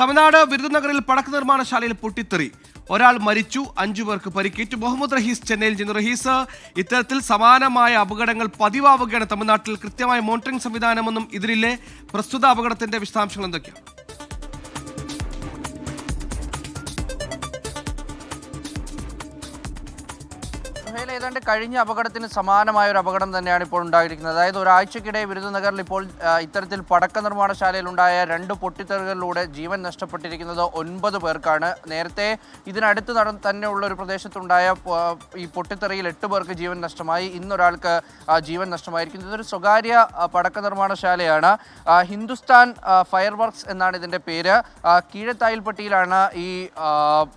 തമിഴ്നാട് വിരുദനഗറിൽ പടക്ക നിർമ്മാണശാലയിൽ പൊട്ടിത്തെറി. ഒരാൾ മരിച്ചു അഞ്ചു പേർക്ക് പരിക്കേറ്റു. മുഹമ്മദ് റഹീസ് ചെന്നൈയിൽ ചെന്നു റഹീസ്. ഇത്തരത്തിൽ സമാനമായ അപകടങ്ങൾ പതിവാവുകയാണ് തമിഴ്നാട്ടിൽ കൃത്യമായ മോണിറ്ററിംഗ് സംവിധാനമൊന്നും ഇതിലില്ലേ. പ്രസ്തുത അപകടത്തിന്റെ വിശദാംശങ്ങൾ എന്തൊക്കെയാണ്? സുഹേൽ ഏതാണ്ട് കഴിഞ്ഞ അപകടത്തിന് സമാനമായ ഒരു അപകടം തന്നെയാണ് ഇപ്പോൾ ഉണ്ടായിരിക്കുന്നത്. അതായത് ഒരാഴ്ചക്കിടെ വിരുദനഗറിൽ ഇപ്പോൾ ഇത്തരത്തിൽ പടക്ക നിർമ്മാണശാലയിലുണ്ടായ രണ്ട് പൊട്ടിത്തെറികളിലൂടെ ജീവൻ നഷ്ടപ്പെട്ടിരിക്കുന്നത് ഒൻപത് പേർക്കാണ്. നേരത്തെ ഇതിനടുത്ത് നട തന്നെയുള്ള ഒരു പ്രദേശത്തുണ്ടായ ഈ പൊട്ടിത്തെറിയിൽ എട്ട് പേർക്ക് ജീവൻ നഷ്ടമായി. ഇന്നൊരാൾക്ക് ജീവൻ നഷ്ടമായിരിക്കുന്നു. ഇതൊരു സ്വകാര്യ പടക്ക നിർമ്മാണശാലയാണ്. ഹിന്ദുസ്ഥാൻ ഫയർ വർക്ക്സ് എന്നാണ് ഇതിന്റെ പേര്. കീഴത്തായിൽപ്പട്ടിയിലാണ് ഈ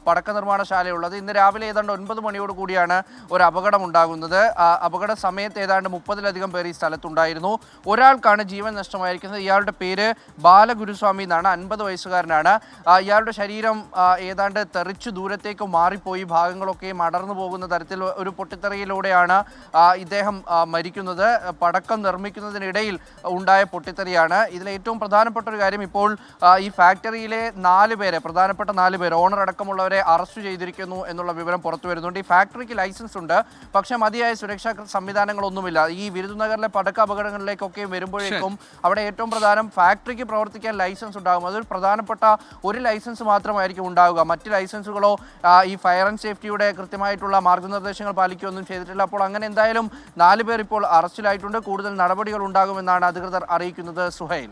പടക്ക നിർമ്മാണശാലയുള്ളത്. ഇന്ന് രാവിലെ ഏതാണ്ട് ഒൻപത് മണിയോട് കൂടിയാണ് ഒരു അപകടം ഉണ്ടാകുന്നത് അപകട സമയത്ത് ഏതാണ്ട് മുപ്പതിലധികം പേർ ഈ സ്ഥലത്തുണ്ടായിരുന്നു. ഒരാൾക്കാണ് ജീവൻ നഷ്ടമായിരിക്കുന്നത്. ഇയാളുടെ പേര് ബാലഗുരുസ്വാമി എന്നാണ്. അൻപത് വയസ്സുകാരനാണ്. ഇയാളുടെ ശരീരം ഏതാണ്ട് തെറിച്ചു ദൂരത്തേക്ക് മാറിപ്പോയി. ഭാഗങ്ങളൊക്കെ മടർന്നു പോകുന്ന തരത്തിൽ ഒരു പൊട്ടിത്തെറിയിലൂടെയാണ് ഇദ്ദേഹം മരിക്കുന്നത്. പടക്കം നിർമ്മിക്കുന്നതിനിടയിൽ ഉണ്ടായ പൊട്ടിത്തെറിയാണ്. ഇതിൽ ഏറ്റവും പ്രധാനപ്പെട്ട ഒരു കാര്യം ഇപ്പോൾ ഈ ഫാക്ടറിയിലെ നാല് പേരെ പ്രധാനപ്പെട്ട നാല് പേര് ഓണർ അടക്കമുള്ളവരെ അറസ്റ്റ് ചെയ്തിരിക്കുന്നു എന്നുള്ള വിവരം പുറത്തു വരുന്നുണ്ട്. ഈ ഫാക്ടറിക്ക് ലൈസൻസ് ഉണ്ട് പക്ഷേ മതിയായ സുരക്ഷാ സംവിധാനങ്ങളൊന്നുമില്ല. ഈ വിരുദ്നഗറിലെ പടക്ക അപകടങ്ങളിലേക്കൊക്കെ വരുമ്പോഴേക്കും അവിടെ ഏറ്റവും പ്രധാനം ഫാക്ടറിക്ക് പ്രവർത്തിക്കാൻ ലൈസൻസ് ഉണ്ടാകും. അതൊരു പ്രധാനപ്പെട്ട ഒരു ലൈസൻസ് മാത്രമായിരിക്കും ഉണ്ടാവുക. മറ്റ് ലൈസൻസുകളോ ഈ ഫയർ ആൻഡ് സേഫ്റ്റിയുടെ കൃത്യമായിട്ടുള്ള മാർഗനിർദ്ദേശങ്ങൾ പാലിക്കുകയൊന്നും ചെയ്തിട്ടില്ല. അപ്പോൾ അങ്ങനെ എന്തായാലും നാല് പേർ ഇപ്പോൾ അറസ്റ്റിലായിട്ടുണ്ട്. കൂടുതൽ നടപടികൾ ഉണ്ടാകുമെന്നാണ് അധികൃതർ അറിയിക്കുന്നത് സുഹൈൽ.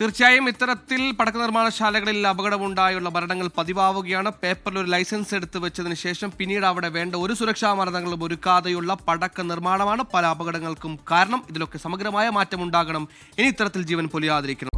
തീർച്ചയായും ഇത്തരത്തിൽ പടക്ക നിർമ്മാണശാലകളിൽ അപകടമുണ്ടായുള്ള മരണങ്ങൾ പതിവാവുകയാണ്. പേപ്പറിൽ ഒരു ലൈസൻസ് എടുത്ത് വെച്ചതിന് ശേഷം പിന്നീട് അവിടെ വേണ്ട ഒരു സുരക്ഷാ മാനദണ്ഡങ്ങളും ഒരുക്കാതെയുള്ള പടക്ക നിർമ്മാണമാണ് പല അപകടങ്ങൾക്കും കാരണം. ഇതിലൊക്കെ സമഗ്രമായ മാറ്റം ഉണ്ടാകണം ഇനി ഇത്തരത്തിൽ ജീവൻ പൊലിയാതിരിക്കണം.